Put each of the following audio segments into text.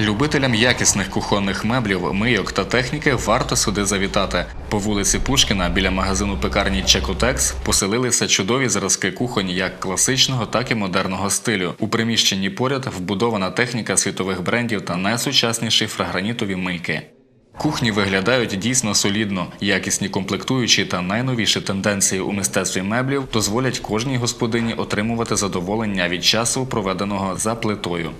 Любителям якісних кухонних меблів, мийок та техніки варто сюди завітати. По вулиці Пушкіна біля магазину пекарні Чекотекс поселилися чудові зразки кухонь як класичного, так і модерного стилю. У приміщенні поряд вбудована техніка світових брендів та найсучасніші фрагранітові мийки. Кухні виглядають дійсно солідно. Якісні комплектуючі та найновіші тенденції у мистецтві меблів дозволять кожній господині отримувати задоволення від часу, проведеного за плитою.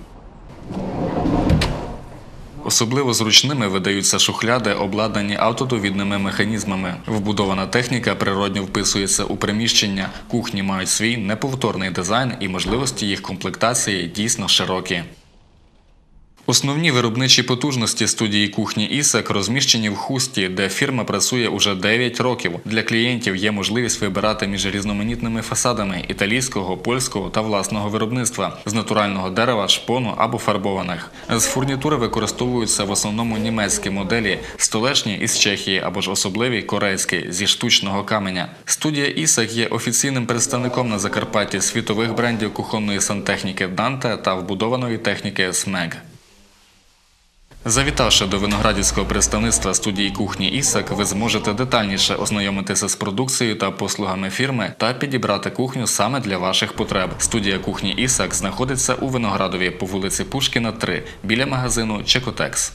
Особливо зручними видаються шухляди, обладнані автодовідними механізмами. Вбудована техніка природньо вписується у приміщення. Кухні мають свій неповторний дизайн і можливості їх комплектації дійсно широкі. Основні виробничі потужності студії кухні Ісек розміщені в хусті, де фірма працює уже 9 років. Для клієнтів є можливість вибирати між різноманітними фасадами італійського, польського та власного виробництва з натурального дерева, шпону або фарбованих. З фурнітури використовуються в основному німецькі моделі, столешні із Чехії або ж особливі корейські зі штучного каменя. Студія Ісек є офіційним представником на Закарпатті світових брендів кухонної сантехніки Данте та вбудованої техніки СМЕГ. Завітавши до виноградівського представництва студії кухні Ісак, ви зможете детальніше ознайомитися з продукцією та послугами фірми та підібрати кухню саме для ваших потреб. Студія кухні Ісак знаходиться у Виноградові по вулиці Пушкіна, 3, біля магазину Чекотекс.